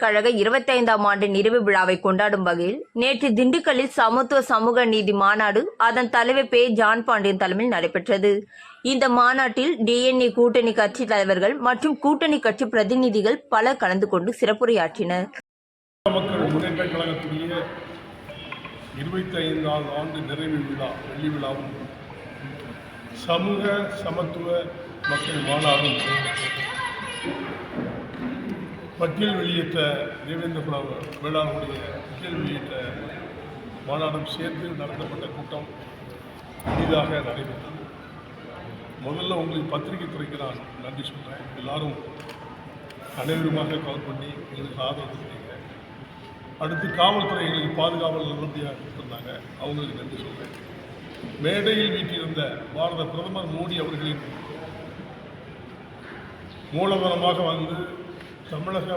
பல்கலைக்கழக இருபத்தைந்தாம் ஆண்டு நிறைவு விழாவை கொண்டாடும் வகையில் நேற்று திண்டுக்கல்லில் சமத்துவ சமூக நீதி மாநாடு அதன் தலைவர் பே. ஜான் பாண்டியன் தலைமையில் நடைபெற்றது. இந்த மாநாட்டில் டிஎன்ஏ கூட்டணி கட்சி தலைவர்கள் மற்றும் கூட்டணி கட்சி பிரதிநிதிகள் பலர் கலந்து கொண்டு சிறப்புரையாற்றினர். ஆண்டு நிறைவு விழா வெள்ளி விழாவும் சமூக சமத்துவ மக்கள் மாநாடும் பட்டியல் வெளியிட்ட தேவேந்திர குல வேளாண்மையுடைய பட்டியல் வெளியிட்ட மாநாடும் சேர்த்து நடத்தப்பட்ட கூட்டம் எளிதாக நடைபெற்றது. முதல்ல உங்களுக்கு பத்திரிகை துறைக்கு நான் நன்றி சொல்கிறேன் எல்லாரும் அனைவருமாக கால் பண்ணி எங்களுக்கு ஆதரவு கொடுத்தீங்க. அடுத்து காவல்துறை எங்களுக்கு பாதுகாவல் நல்லபடியாக கொடுத்துருந்தாங்க. அவங்களுக்கு நன்றி சொல்கிறேன் மேடையில் வீட்டிருந்த பாரத பிரதமர் மோடி அவர்களின் மூலதனமாக வந்து தமிழக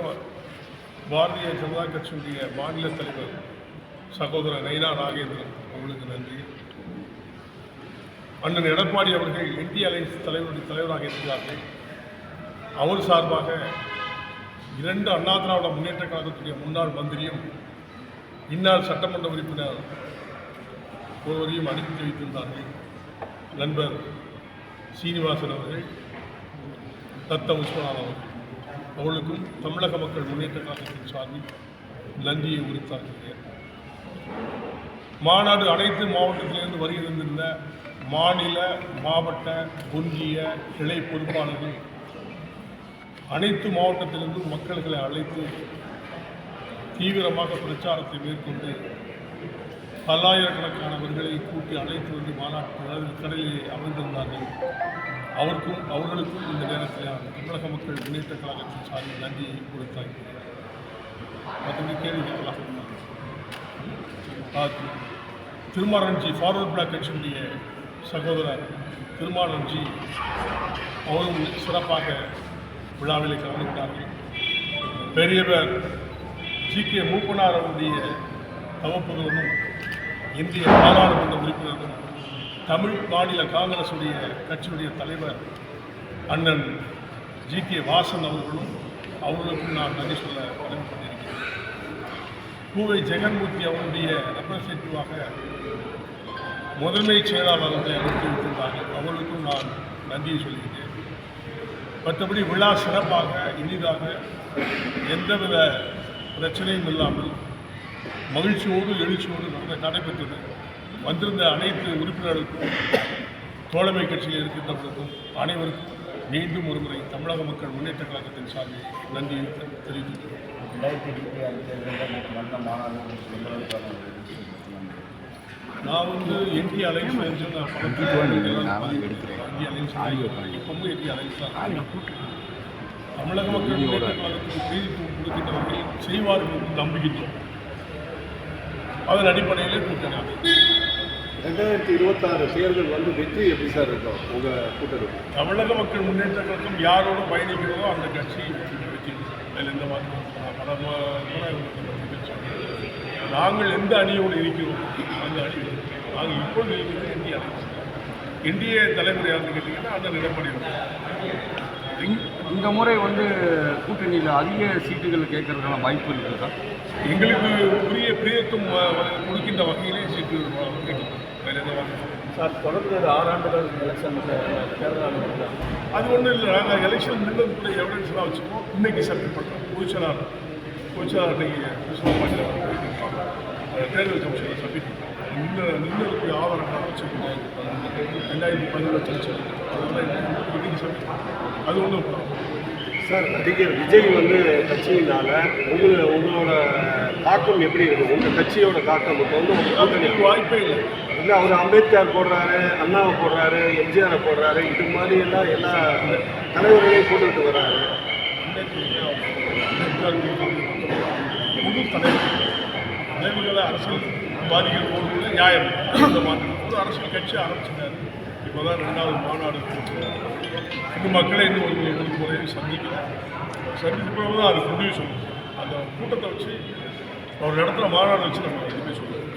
பாரதிய ஜனதா கட்சியுடைய மாநில தலைவர் சகோதரர் நைனா நாகேந்திரன் அவர்களுக்கு நன்றி. அண்ணன் எடப்பாடி அவர்கள் இந்திய அலைன்ஸ் தலைவருடைய தலைவராக இருக்கிறார்கள். அவர் சார்பாக இரண்டு அண்ணா திராவிட முன்னேற்ற கழகத்துடைய முன்னாள் மந்திரியும் இன்னால் சட்டமன்ற உறுப்பினர் ஒருவரையும் அனுப்பி வைத்திருந்தார்கள். நண்பர் சீனிவாசன் அவர்கள் தத்த விஸ்வநாதன் அவர்கள். அவர்களுக்கும் தமிழக மக்கள் முன்னேற்ற கழகத்தின் சார்பில் நன்றியை உரித்தாக்குகிறேன். மாநாடு அனைத்து மாவட்டத்திலிருந்து வருகிறந்திருந்த மாநில மாவட்ட ஒன்றிய கிளை பொறுப்பாளர்கள் அனைத்து மாவட்டத்திலிருந்தும் மக்களை அழைத்து தீவிரமாக பிரச்சாரத்தை மேற்கொண்டு பல்லாயிரக்கணக்கானவர்களை கூட்டி அழைத்து வந்து மாநாட்டு அதாவது கடலில் அமர்ந்திருந்தார்கள். அவருக்கும் அவர்களுக்கும் இந்த நேரத்தில் தமிழக மக்கள் முன்னேற்ற கழகத்தின் சார்பில் நன்றியை கொடுத்தாங்க மற்றபடி கேள்வி கேட்கலாம் திருமாரன்ஜி ஃபார்வர்ட் பிளாக் கட்சியுடைய சகோதரர் திருமாரன்ஜி அவரும் சிறப்பாக விழாவில் கலந்து பெரியவர் ஜி கே மூப்பனார் அவருடைய தவப்புகளும் இந்திய நாடாளுமன்ற உறுப்பினர்களும் தமிழ் மாநில காங்கிரசுடைய கட்சியுடைய தலைவர் அண்ணன் ஜி கே வாசன் அவர்களும் அவர்களுக்கும் நான் நன்றி சொல்ல கடமைப்பட்டிருக்கிறேன் பூவை ஜெகன்மூர்த்தி அவருடைய ரெப்ரசன்டேட்டிவாக முதன்மை செயலாளர் வந்து அனுப்பிவிட்டிருந்தார்கள் அவர்களுக்கும் நான் நன்றியை சொல்கிறேன் மற்றபடி விழா சிறப்பாக இனிதாக எந்தவித பிரச்சனையும் இல்லாமல் மகிழ்ச்சியோடு எழுச்சியோடு நடைபெற்றது. வந்திருந்த அனைத்து உறுப்பினர்களுக்கும் தோழமை கட்சியில் இருக்கின்றவர்களுக்கும் அனைவருக்கும் மீண்டும் ஒருமுறை தமிழக மக்கள் முன்னேற்ற கழகத்தின் சார்பில் நன்றியை எவ்வளவுக்கான நான் வந்து என்டி அலைன்ஸ் இப்பவும் என்டி அலைன்ஸ் தமிழக மக்கள் முன்னேற்ற கழகத்துக்கு பிரீதித்துவம் கொடுக்கின்றவர்கள் செய்வார்கள் நம்புகின்றோம். அதன் அடிப்படையிலே கூட்டணி. ரெண்டாயிரத்தி இருபத்தாறு தேர்தல் வந்து வெற்றி எப்படி சார் இருக்கும் உங்கள் கூட்டணி தமிழக மக்கள் முன்னேற்ற கழகம் யாரோட பயணிக்கிறதோ அந்த கட்சி வெற்றி அதில் எந்த மாற்றம் நாங்கள் எந்த அணியோடு இருக்கிறோம்? அந்த அணி நாங்கள் இப்பொழுது இருக்கிறது இந்திய அணி. இந்திய தலைவர் யாருன்னு கேட்டிங்கன்னா அந்த எடப்பாடி இந்த- இந்த முறை வந்து கூட்டணியில் அதிக சீட்டுகள் கேட்கறதுக்கான வாய்ப்பு இருக்குது சார். எங்களுக்கு உரிய பிரியத்துவம் வ- கொடுக்கின்ற வகையிலே சீட்டு சார் தொடர்ந்து ஒரு ஆறாண்டுகள் எலெக்ஷன் தேர்தல் அது ஒன்றும் இல்லை. நாங்கள் எலெக்ஷன் நின்று கூட எவிடன்ஸ்லாம் வச்சுக்கோம் இன்னைக்கு சப்மிட் பண்ணுறோம் பொதுச்செயலாளர் பொதுச்செயலாளர் இன்னைக்கு தேர்தல் கமிஷனில் சப்மிட் பண்ணுறோம் நின்று நின்று ஆவணம் வச்சுருக்கோம் ரெண்டாயிரத்தி சப்மிட் பண்ணுறோம் அது ஒன்றும் சார் நடிகர் விஜய் வந்து கட்சியினால உங்கள உங்களோட தாக்கம் எப்படி இருக்கும் உங்கள் கட்சியோட தாக்கம் இப்போ வந்து உங்கள் கூட்டணி வாய்ப்பே இல்லை இல்லை அவர் அம்பேத்கர் போடுறாரு அண்ணாவை போடுறாரு எம்ஜிஆரை போடுறாரு இது மாதிரி எல்லாம் எல்லா தலைவர்களையும் போட்டுக்கிட்டு வர்றாரு முழு தலைவர் தலைவர்களை அரசியல் பாதிகள் போடுவது நியாயம். அந்த மாதிரி ஒரு அரசியல் கட்சி ஆரம்பிச்சிட்டாரு. இப்போ தான் ரெண்டாவது மாநாடு. இந்த மக்களை இன்னும் ஒரு ஒரு முறையை சந்திக்கிறோம் சந்தித்த பிறகு தான் அது முடிவு சொல்லணும் அந்த கூட்டத்தை வச்சு அவர் இடத்துல மாநாடு வச்சு நம்ம எதுவுமே சொல்லுவோம்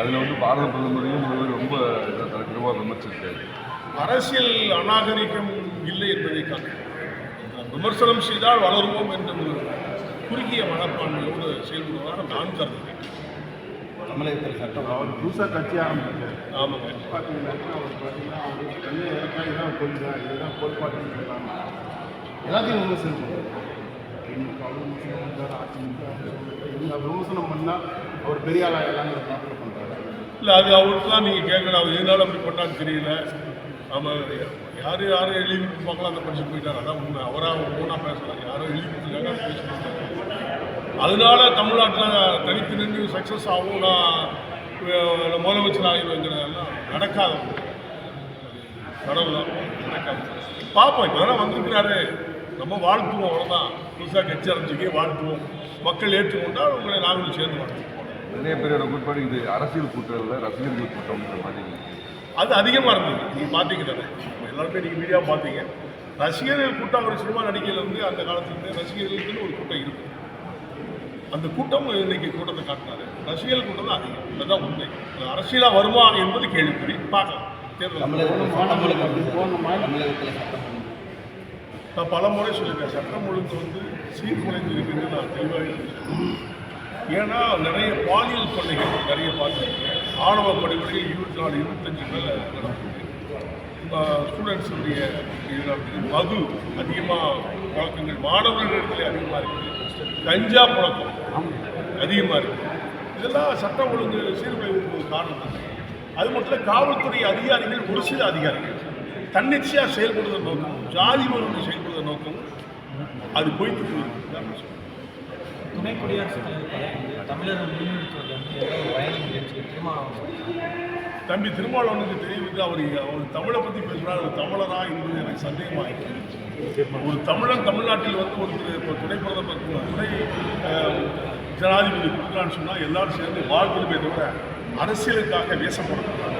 அதில் வந்து பாரத பிரதமரையும் ரொம்ப தலைவராக விமர்சித்தார் அரசியல் அநாகரிகம் இல்லை என்பதை காட்டும் விமர்சனம் செய்தால் வளருவோம் என்ற ஒரு குறுகிய மனப்பான்மையோடு செயல்படுவதாக நான் கருதுகிறேன். தமிழகத்தில் சட்டம் அவர் புதுசாக கட்சி ஆரம்பிச்சார். ஆமாங்க. பார்த்தீங்கன்னாக்கா அவர் பார்த்தீங்கன்னா அவர் தண்ணி இறக்கா இதுதான் கொஞ்சம் இதுதான் கோட்பாட்டுன்னு சொல்கிறாங்க எல்லாத்தையும் விமர்சனம் பண்ணுறாரு திமுக விமர்சனம் பண்ணுறாரு அதிமுக விமர்சனம் பண்ணால் அவர் பெரிய ஆளாக எல்லாமே பார்க்க பண்ணுறாரு இல்லை அது அவருக்கு தான் நீங்கள் கேட்கணும். அவர் எதனால அப்படி பண்ணான்னு தெரியல. ஆமாம் யார் யாரும் எழுதி கொடுப்பாங்களோ அந்த படிச்சு போயிட்டாங்க அதான் உண்மை. அவராக ஓனாக பேசலாம் யாரும் எழுதி அதை பேசிட்டு அதனால தமிழ்நாட்டில் தனித்து நின்று சக்ஸஸ் ஆகும் நான் முதலமைச்சர் ஆகிடுவேங்கிறதெல்லாம் நடக்காது. கடவுள்? நடக்காது. பார்ப்போம் இப்போ தானே வந்திருக்கிறாரு. நம்ம வாழ்த்துவோம் அவ்வளோதான் புதுசாக கட்சி ஆரம்பிச்சுக்கே வாழ்த்துவோம். மக்கள் ஏற்றுக்கொண்டால் உங்களை நாங்களும் சேர்ந்து வாழ்த்துவோம். நிறைய பேரோட குறிப்பாடு இது அரசியல் கூட்டம் இல்லை ரசிகர்கள் கூட்டம்ன்ற மாதிரி. அது அதிகமாக இருந்தது. நீங்கள் பார்த்தீங்க தானே. எல்லாருமே நீங்கள் மீடியா பார்த்தீங்க ரசிகர்கள் கூட்டம் ஒரு சினிமா நடிகையிலேருந்து அந்த காலத்துலேருந்து ரசிகர்களுக்குன்னு ஒரு கூட்டம் இருக்கும் அந்த கூட்டம் இன்னைக்கு கூட்டத்தை காட்டினாரு. ரசிகர்கள் கூட்டம் தான் அதிகம். அதுதான் உண்மை. அது அரசியலாக வருமா என்பது கேள்விக்குறி. பார்க்கலாம். தேர்தல் நான் பல முறை சொல்லியிருக்கேன். சட்டம் ஒழுங்கு வந்து சீர்குலைந்து இருக்குன்னு நான் தெளிவாக ஏன்னா நிறைய பாலியல் கொள்ளைகள் நிறைய பார்த்துருக்கேன். ஆணவ படுகொலைகள் இருபத்தி நாலு இருபத்தஞ்சு மேலே நடக்குது ஸ்டூடெண்ட்ஸுடைய மது அதிகமாக பழக்கங்கள் மாணவர்களிடத்துல அதிகமாக இருக்குது கஞ்சா பழக்கம். அதிகமாக இருக்குது இதெல்லாம் சட்டம் ஒழுங்கு சீர்குலைவுக்கு காரணம் தான். அது மட்டும் இல்லை காவல்துறை அதிகாரிகள் ஒரு சில அதிகாரிகள். தன்னிச்சையாக செயல்படுவதன் நோக்கம் ஜாதி மருந்து செயல்படுவதன் நோக்கம் அது போய்த்து போயிருக்கு. துணை குடியரசுத் தலைவர் தமிழரை வந்து திருமாவளவன் தம்பி திருமாவளவனுக்கு தெரிவித்து அவர் அவர் தமிழை பற்றி பேசுகிறார் அவர் தமிழரா என்பது எனக்கு சந்தேகமாக ஒரு தமிழன் தமிழ்நாட்டில் வந்து ஒரு இப்போ துணை பிரதமர் துணை ஜனாதிபதி கொடுக்கலான்னு சொன்னால் எல்லாரும் சேர்ந்து வாழ்த்துமே தவிர அரசியலுக்காக வேசப்படுறாங்க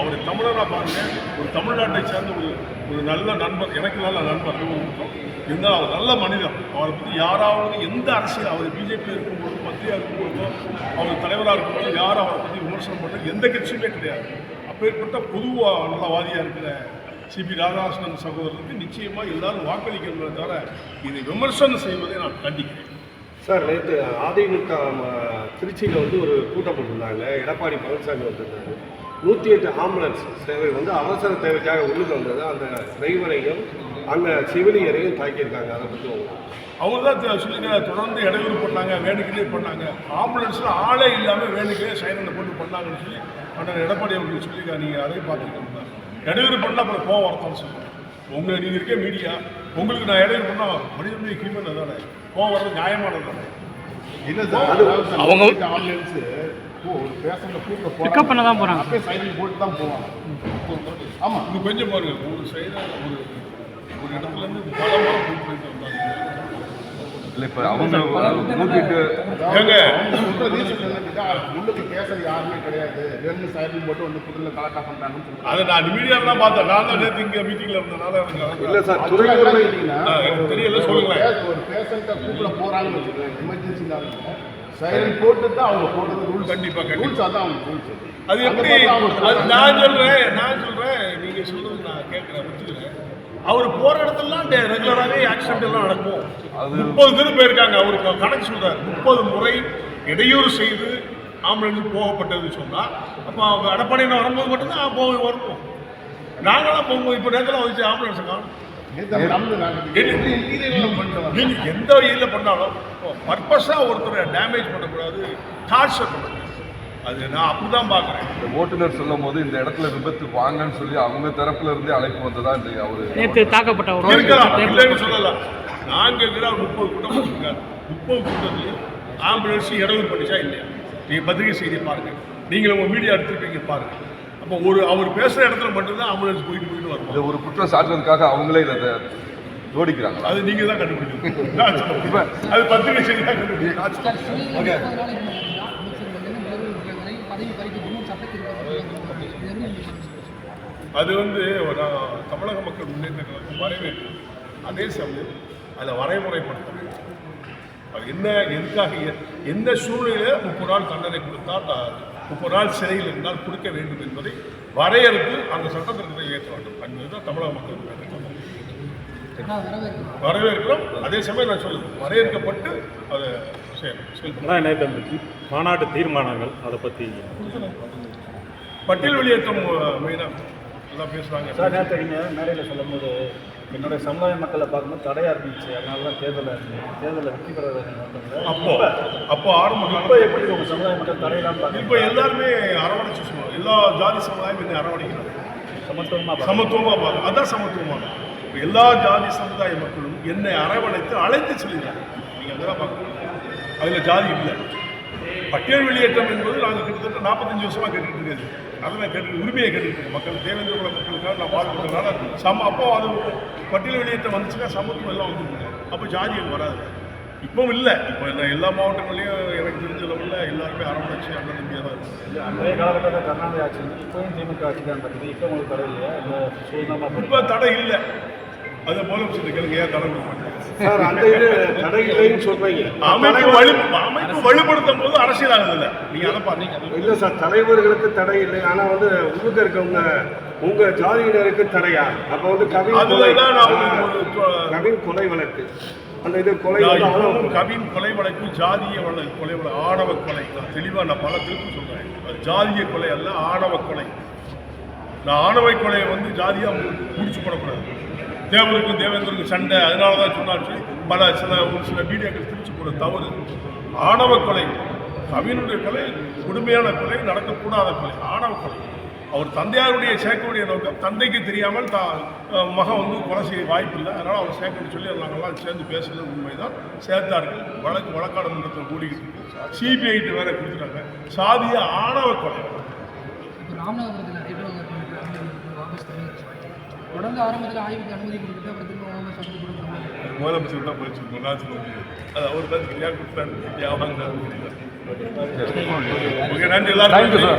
அவர் தமிழராக பாருங்க ஒரு தமிழ்நாட்டை சேர்ந்த ஒரு ஒரு நல்ல நண்பர் எனக்கு நல்ல நண்பர் இருந்தால் அவர் நல்ல மனிதர். அவரை பற்றி யாராவது எந்த அரசியல் அவர் பிஜேபி இருக்கும்போது மத்தியாக இருக்கும்போதோ அவர் தலைவராக இருக்கும்போது யாரும் அவரை பற்றி விமர்சனம் பண்ணுறது எந்த கட்சியுமே கிடையாது. அப்பேற்பட்ட பொதுவாக நல்லவாதியாக இருக்கிற சிபி ராதாகிருஷ்ணன் சகோதரருக்கு நிச்சயமாக எல்லாரும் வாக்களிக்கிறதை தவிர இதை விமர்சனம் செய்வதை நான் கண்டிக்கிறேன். சார் நேற்று அதிமுக திருச்சியில் வந்து ஒரு கூட்டம் போட்டிருந்தாங்க. எடப்பாடி பழனிசாமி வந்திருந்தாங்க நூற்றி எட்டு ஆம்புலன்ஸ் சேவை வந்து அவசர தேவைக்காக உள்ளுக்கு வந்தது. அந்த டிரைவரையும் அங்கே செவிலியரையும் தாக்கியிருக்காங்க. அதை பற்றி அவங்க தான் சொல்லுங்க தொடர்ந்து இடையூறு பண்ணாங்க வேணுக்கிலே பண்ணாங்க. ஆம்புலன்ஸில் ஆளே இல்லாமல் வேணுக்கிலே சைரனை போட்டு பண்ணாங்கன்னு சொல்லி அண்ணன் எடப்பாடி அவர்கள் சொல்லியிருக்காங்க நீங்கள் அதையும் பார்த்துருக்கீங்களா? இடையூறு பண்ணால் அப்புறம் கோவம் வரத்தான்னு சொல்லுவாங்க உங்கள் நீங்கள் இருக்க மீடியா உங்களுக்கு நான் இடையூறு பண்ணால் மனிதனுடைய கிரிமன் அதானே கோவம் வர்றது நியாயமானது தானே? இல்லை சார் அவங்க ஆம்புலன்ஸு. ஒரு பேஷண்ட்டை கூப்பிட பிக்கப் பண்ண தான் போகிறாங்க அப்படியே சைடில் போட்டு தான் போவாங்க. ஆமாம் இன்னும் கொஞ்சம் பாருங்க ஒரு சைடு ஒரு ஒரு இடத்துலேருந்து பல முறை போயிட்டு போயிட்டு வந்தாங்க. இல்லை இப்போ அவங்க கூட்டிட்டு ஏங்க. உள்ளுக்கு பேசுறது யாருமே கிடையாது ரெண்டு சைடில் போட்டு வந்து புதுல கலக்கா பண்ணுறாங்கன்னு அதை நான் மீடியாவில் தான் பார்த்தேன். நான் தான் நேற்று இங்கே மீட்டிங்கில் இருந்தனால எனக்கு இல்லை சார் துறை தெரியல, சொல்லுங்களேன். ஒரு பேஷண்ட்டை கூப்பிட போறாங்கன்னு வச்சுக்கோங்க எமர்ஜென்சி சைரன் போட்டு தான் அவங்க போடுறது ரூல்ஸ் கண்டிப்பா, கண்டிப்பா. ரூல்ஸ் அதான் அவங்க ரூல்ஸ் அது எப்படி நான் சொல்றேன் நான் சொல்றேன். நீங்க சொல்றது நான் கேட்கிறேன் ஒத்துக்கிறேன் அவர் போற இடத்துலலாம் ரெகுலராகவே ஆக்சிடென்ட் எல்லாம் நடக்கும். அது- முப்பது பேர் போயிருக்காங்க. அவருக்கு கணக்கு சொல்றாரு. முப்பது முறை இடையூறு செய்து ஆம்புலன்ஸ் போகப்பட்டது சொன்னா அப்போ அவங்க எடப்பாடியில் வரும்போது மட்டும்தான் போக வருவோம். நாங்களாம் போகும்போது இப்போ நேரத்தில் வச்சு ஆம்புலன்ஸை காணும். நீங்க எந்த வழியில் பண்ணாலும் பர்பஸாக ஒருத்தரை டேமேஜ் பண்ணக்கூடாது டார்ச்சர் பண்ணக்கூடாது. அது நான் அப்படிதான் பார்க்குறேன். இந்த ஓட்டுநர் சொல்லும் போது இந்த இடத்துல விபத்து வாங்கன்னு சொல்லி அவங்க தரப்புல இருந்தே அழைப்பு வந்ததா இந்த அவரு? நேற்று தாக்கப்பட்ட ஒரு இருக்கலாம் இல்லைன்னு சொல்லலாம். நான் கேட்குற முப்பது கூட்டம் போட்டிருக்காரு முப்பது கூட்டத்துலையும் ஆம்புலன்ஸ் இடவு பண்ணிச்சா இல்லையா? நீங்கள் பத்திரிகை செய்தியை பாருங்க. நீங்களும் உங்கள் மீடியா எடுத்துருக்கீங்க பாருங்க. அப்போ ஒரு அவர் பேசுகிற இடத்துல மட்டும்தான் ஆம்புலன்ஸ் போயிட்டு போயிட்டு இதை வருவாங்க ஒரு குற்றம் சாட்டுறதுக்காக அவங்களே இதை ஜோடிக்கிறாங்களா? அது நீங்கள் தான் கண்டுபிடிக்கணும். அது பத்திரிகை செய்தி தான் கண்டுபிடிக்கணும் நான் சொல்ல முடியாது. அது வந்து தமிழக மக்கள் முன்னேற்ற கழகம் வரவேற்கும் அதே சமயம் அதை வரைமுறைப்படுத்த வேண்டும் அது என்ன எதுக்காக எந்த சூழ்நிலையில் முப்பது நாள் தண்டனை கொடுத்தால் முப்பது நாள் சிறையில் இருந்தால் கொடுக்க வேண்டும் என்பதை வரையறுத்து அந்த சட்டத்திட்டத்தை ஏற்ற வேண்டும். என்பதுதான் தமிழக மக்கள் முன்னேற்ற வரவேற்கிறோம். அதே சமயம் நான் சொல்லுது வரையறுக்கப்பட்டு அதை நேற்று மாநாட்டு தீர்மானங்கள் அதை பற்றி பட்டியல் வெளியேற்றம் மெயினாக எல்லாம் பேசுகிறாங்க சார் நேற்று நீங்கள் மேடையில் சொல்லும்போது என்னுடைய சமுதாய மக்களை பார்க்கும்போது தடையாக இருந்துச்சு. அதனால தான் தேர்தலில் தேர்தலில் வெற்றி பெற அப்போ அப்போ ஆரம்ப இப்போ எப்படி உங்கள் சமுதாய மக்கள் தடையெல்லாம் இப்போ எல்லாருமே அரவணைச்சு சொல்லுவாங்க எல்லா ஜாதி சமுதாயம் என்னை அரவணைக்கிறாங்க சமத்துவமாக சமத்துவமாக பார்க்க அதான் சமத்துவமாக இப்போ எல்லா ஜாதி சமுதாய மக்களும் என்னை அரவணைத்து அழைத்து செல்கிறாங்க நீங்கள் அதெல்லாம் பார்க்கணும் அதில் ஜாதி இல்லை. பட்டியல் வெளியேற்றம் என்பது நாங்கள் கிட்டத்தட்ட நாற்பத்தஞ்சு வருஷமாக கேட்டுட்டு இருக்கிறது அதெல்லாம் கேட்டு உரிமையை கேட்டுட்டு இருக்கோம் மக்கள் தேவேந்திர குல மக்களுக்காக நான் வாழ்க்கிறதுனால சம அப்போ அது பட்டியல் வெளியேற்றம் வந்துச்சுன்னா சமத்துவம் எல்லாம் வந்துருக்குங்க அப்போ ஜாதியம் வராது. இப்பவும் இல்லை. இப்போ என்ன எல்லா மாவட்டங்கள்லையும் எனக்கு தெரிஞ்ச லெவலில் எல்லாருமே அரவணைச்சு அண்ணன் தம்பியாக தான் இருக்கும் அன்றைய காலகட்டத்தில் கர்நாடக ஆட்சி வந்து இப்போயும் திமுக ஆட்சி தான் இருக்குது. இப்போ உங்களுக்கு தடை இல்லையா? இல்லை இப்போ தடை இல்லை. அதை போல சொல்லி கேளுங்க ஏன் தடை சார் அந்த இது தடை இல்லைன்னு சொல்றீங்க. அமைப்பு வலு அமைப்பு வலுப்படுத்தும் போது அரசியல் ஆகுதுல்ல நீங்க அதை பாருங்க. இல்லை சார் தலைவர்களுக்கு தடை இல்லை. ஆனால் வந்து உங்களுக்கு இருக்கவங்க உங்க ஜாதியினருக்கு தடையா? அப்போ வந்து கவின் கொலை கவின் கொலை வழக்கு. அந்த இது கொலை. கவின் கொலை வழக்கு ஜாதிய வழக்கு கொலை வழக்கு ஆணவ கொலை. நான் தெளிவாக நான் பல திருப்பி சொல்றேன். ஜாதிய கொலை அல்ல ஆணவ கொலை. நான் ஆணவ கொலையை வந்து ஜாதியா முடிச்சு போடக்கூடாது தேவருக்கும் தேவேந்திரனுக்கும் சண்டை அதனால தான் சொன்னாச்சு. சொல்லி பல சில ஒரு சில மீடியாக்கள் திருச்சி போன தவறு. ஆணவ கொலை கவினுடைய கொலை கொடுமையான கொலை நடக்கக்கூடாத கொலை ஆணவ கொலை. அவர் தந்தையாருடைய சேர்க்கக்கூடிய நோக்கம் தந்தைக்கு தெரியாமல் தா மகன் வந்து கொலை செய்ய வாய்ப்பில்லை. அதனால் அவர் சேர்க்கணும்னு சொல்லி நாங்கள்லாம் சேர்ந்து பேசுகிறது உண்மைதான். சேர்த்தார்கள். வழக்கு வழக்காடு மன்றத்தில் கூடிக்கிட்டு இருக்கு. சிபிஐட்டு வேற கொடுத்துட்டாங்க. சாதிய ஆணவ கொலை. ராமநாதபுரத்தில் தொடர்ந்து ஆரம்பத்தில் ஆய்வுக்கு அனுமதி கொடுத்துட்டு அப்புறம் திரும்ப வாபஸ் வந்து கொடுக்குறாங்க முதலமைச்சர் தான் போயிடுச்சு. நான் சொல்ல முடியாது. அது அவர் தான் சரியாக கொடுத்தாரு தெரியல. ஓகே நன்றி. எல்லாரும்